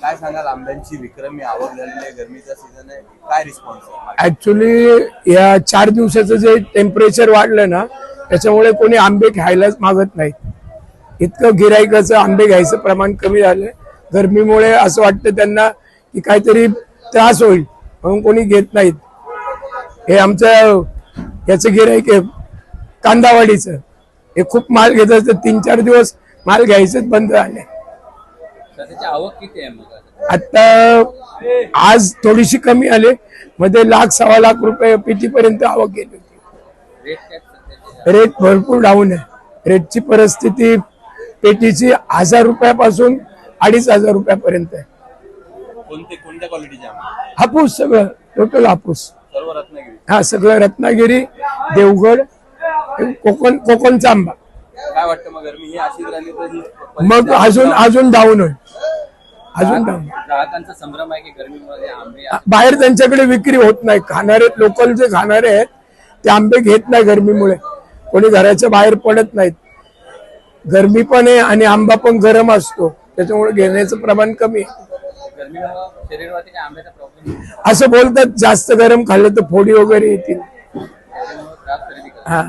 काय सांगाल? आंब्यांची विक्रमी झालेली गरमीचा सीझन आहे. काय रिस्पॉन्स ऍक्च्युली या चार दिवसाचं जे टेम्परेचर वाढलं ना त्याच्यामुळे कोणी आंबे खायलाच मागत नाही. इतकं गिरायकाचं आंबे घ्यायचं प्रमाण कमी झालंय. गरमीमुळे असं वाटतं त्यांना की काहीतरी त्रास होईल म्हणून कोणी घेत नाहीत. हे आमचं याचं गिरायक आहे कांदावाडीचं. हे खूप माल घेत असतं तीन चार दिवस माल घ्यायचंच बंद झाले. त्याची आवक किती आहे मग? आता आज थोडीशी कमी आली. मध्ये लाख सव्वा लाख रुपये पेटीपर्यंत आवक गेली होती. रेट भरपूर डाऊन आहे. रेटची परिस्थिती पेटीची हजार रुपयापासून अडीच हजार रुपयापर्यंत आहे. कोणते कोणत्या क्वालिटीचे हापूस सगळं टोटल हापूस. सर्व रत्नागिरी. हा सगळं रत्नागिरी देवगड कोकण कोकणचा आंबा काय वाटतं मग गरमी? ही अशीच राहिली तर मग अजून अजून डाऊन होईल. अजून डाऊन ग्राहकांचा संभ्रम आहे की गरमीमध्ये आंबे बाहेर त्यांच्याकडे विक्री होत नाही. खाणारे लोकल जे खाणारे आहेत ते आंबे घेत नाही गरमीमुळे. कोणी घराच्या बाहेर पडत नाहीत. गरमी पण आहे आणि आंबा पण गरम असतो. त्याच्यामुळे घेण्याचं प्रमाण कमी आहे. असं बोलतात जास्त गरम खाल्लं तर फोडी वगैरे येतील. हा.